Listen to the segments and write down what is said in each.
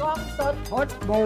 กล้องสดพดบู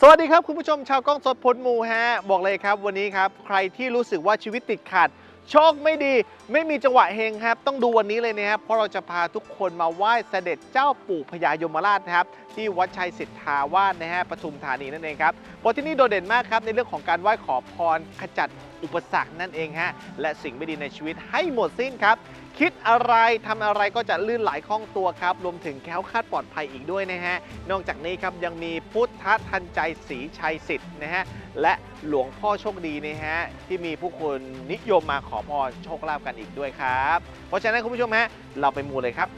สวัสดีครับคุณผู้ชมชาวกล้องสดพลหมูฮะ บอกเลยครับวันนี้ครับ ใครที่รู้สึกว่าชีวิตติดขัด โชคไม่ดี ไม่มีจังหวะเฮงครับ ต้องดูวันนี้เลยนะครับ เพราะเราจะพาทุกคนมาไหว้เสด็จเจ้าปู่พญายมราชนะครับ ที่วัดชัยสิทธาวาสนะฮะปทุมธานีนั่นเองครับเพราะที่นี่โดดเด่นมากครับในเรื่องของการไหว้ขอพรขจัด อุปสรรคนั่นเองฮะ และสิ่งไม่ดีในชีวิตให้หมดสิ้นครับ คิดอะไรทำอะไรก็จะลื่นไหลคล่องตัวครับ รวมถึงแคล้วคลาดปลอดภัยอีกด้วยนะฮะ นอกจากนี้ครับยังมีพุทธทันใจศรีชัยสิทธิ์นะฮะ และหลวงพ่อโชคดีนะฮะ ที่มีผู้คนนิยมมาขอพรโชคลาภกันอีกด้วยครับ เพราะฉะนั้นคุณผู้ชมฮะเราไปมูเลยครับ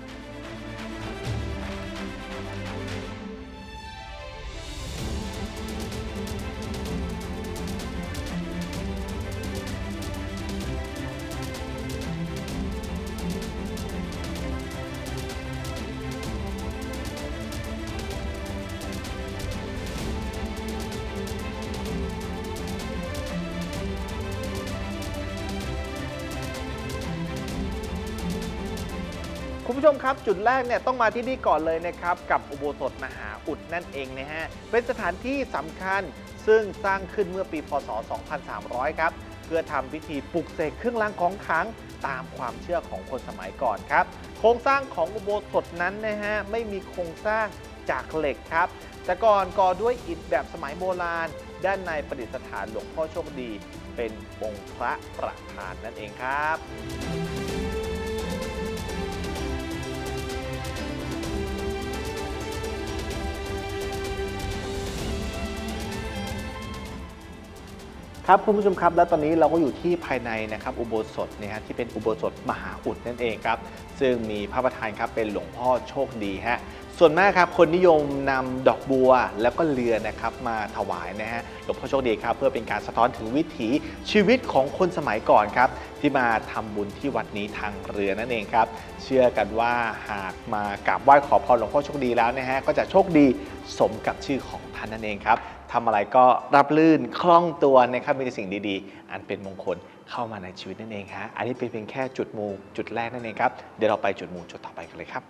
คุณผู้ชมครับ จุดแรกเนี่ยต้องมาที่นี่ก่อนเลยนะครับ กับอุโบสถมหาอุดนั่นเองนะฮะ เป็นสถานที่สำคัญซึ่งสร้างขึ้นเมื่อปีพศ 2300 ครับ เพื่อทำพิธีปลุกเสกเครื่องรางของขลังตามความเชื่อของคนสมัยก่อนครับ โครงสร้างของอุโบสถนั้นนะฮะไม่มีโครงสร้างจากเหล็กครับ แต่ก่อนก่อด้วยอิฐแบบสมัยโบราณ ด้านในประดิษฐานหลวงพ่อโชคดี เป็นองค์พระประธานนั่นเองครับ ครับคุณผู้ชมครับ และตอนนี้เราก็อยู่ที่ภายในนะครับอุโบสถนะฮะที่เป็นอุโบสถมหาอุดนั่นเองครับ ซึ่งมีพระประธานครับเป็นหลวงพ่อโชคดีฮะส่วนมากครับคนนิยมนำดอกบัวแล้วก็เรือนะครับมาถวายนะฮะหลวงพ่อโชคดีครับเพื่อเป็นการสะท้อนถึงวิถีชีวิตของคนสมัยก่อนครับ ที่มาทำบุญที่วัดนี้ทางเรือนั่นเองครับ เชื่อกันว่าหากมากราบไหว้ขอพรหลวงพ่อโชคดีแล้วนะฮะก็จะโชคดีสมกับชื่อของท่านนั่นเองครับ ทำอะไรก็รับลื่นคล่องตัวนะครับมีสิ่งดีๆ อันเป็นมงคลเข้ามาในชีวิตนั่นเองฮะอันนี้เป็นเพียงแค่จุดมูจุดแรกนั่นเองครับเดี๋ยวเราไปจุดมูจุดต่อไปกันเลยครับ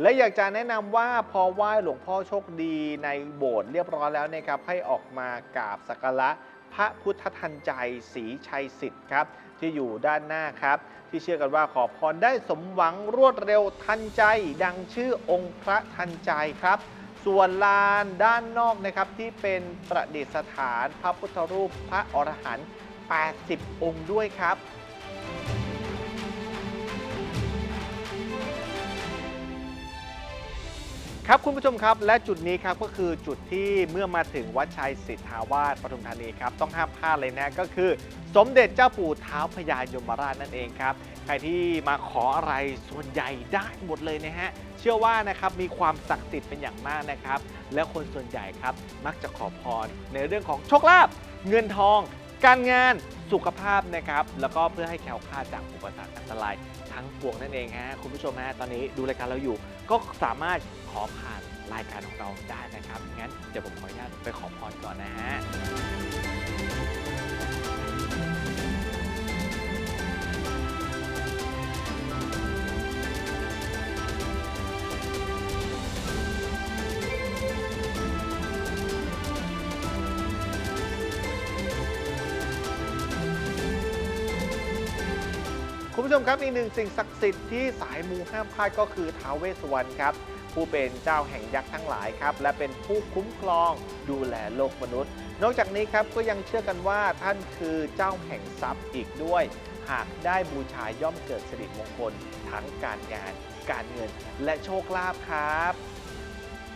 และอยากจะแนะนำว่าพอไหว้หลวงพ่อโชคดีในโบสถ์เรียบร้อยแล้วนะครับให้ออกมากราบสักการะพระพุทธทันใจศรีชัยสิทธิ์ครับ ที่อยู่ด้านหน้าครับ ที่เชื่อกันว่าขอพรได้สมหวังรวดเร็วทันใจ ดังชื่อองค์พระทันใจครับ ส่วนลานด้านนอกนะครับที่เป็นประดิษฐานพระพุทธรูปพระอรหันต์80 องค์ด้วยครับ ครับคุณผู้ชมครับและจุดนี้ครับก็คือจุดที่เมื่อมาถึงวัดชัยสิทธาวาสปทุมธานีครับต้องห้ามพลาดเลยนะก็คือ สมเด็จเจ้าปู่เท้าพญายมราชนั่นเองครับใครที่มาขออะไรส่วนใหญ่ได้หมดเลยนะฮะเชื่อว่านะครับมีความศักดิ์สิทธิ์เป็นอย่างมากนะครับ และคนส่วนใหญ่ครับมักจะขอพรในเรื่องของโชคลาภเงินทอง การงานสุขภาพนะครับแล้วก็เพื่อให้แคล้วคลาจากอุปสรรคอันตราย ทั้งปวงนั่นเองฮะคุณผู้ชมฮะตอนนี้ดูรายการเราอยู่ ก็สามารถขอผ่านรายการของเราได้นะครับงั้นเดี๋ยวผมขออนุญาตไปขอพรก่อนนะฮะ ผู้ชมครับอีกหนึ่งสิ่งศักดิ์สิทธิ์ที่สายมูห้ามพลาดก็คือท้าวเวสสวรรณครับ ผู้เป็นเจ้าแห่งยักษ์ทั้งหลายครับ และเป็นผู้คุ้มครองดูแลโลกมนุษย์ นอกจากนี้ครับก็ยังเชื่อกันว่าท่านคือเจ้าแห่งทรัพย์อีกด้วย หากได้บูชาย่อมเกิดสิริมงคลทั้งการงาน การเงินและโชคลาภครับ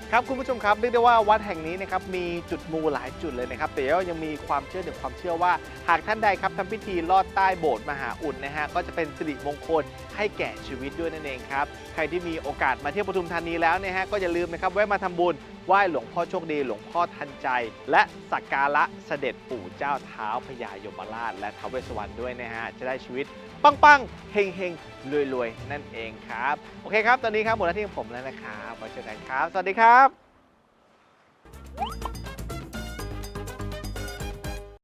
ครับคุณผู้ชมครับเรียกได้ว่าวัดแห่งนี้นะครับมีจุดมูหลายจุดเลยนะครับแต่ก็ยังมีความเชื่อหนึ่งความเชื่อว่า หากท่านใดครับทำพิธีลอดใต้โบสถ์มหาอุดนะฮะก็จะเป็นสิริมงคลให้แก่ชีวิตด้วยนั่นเองครับใครที่มีโอกาสมาเที่ยวปทุมธานีแล้วนะฮะก็อย่าลืมนะครับแวะมาทำบุญ ไหว้หลวงพ่อโชคดี หลวงพ่อทันใจ และสักการะเสด็จปู่เจ้าเท้าพญายมราช และท้าวเวสสวรรณด้วยนะฮะ จะได้ชีวิตปังปังๆเฮงเฮงรวยรวยๆ นั่นเองครับ โอเคครับ ตอนนี้ครับหมดหน้าที่ของผมแล้วนะครับไว้เจอกันครับ สวัสดีครับ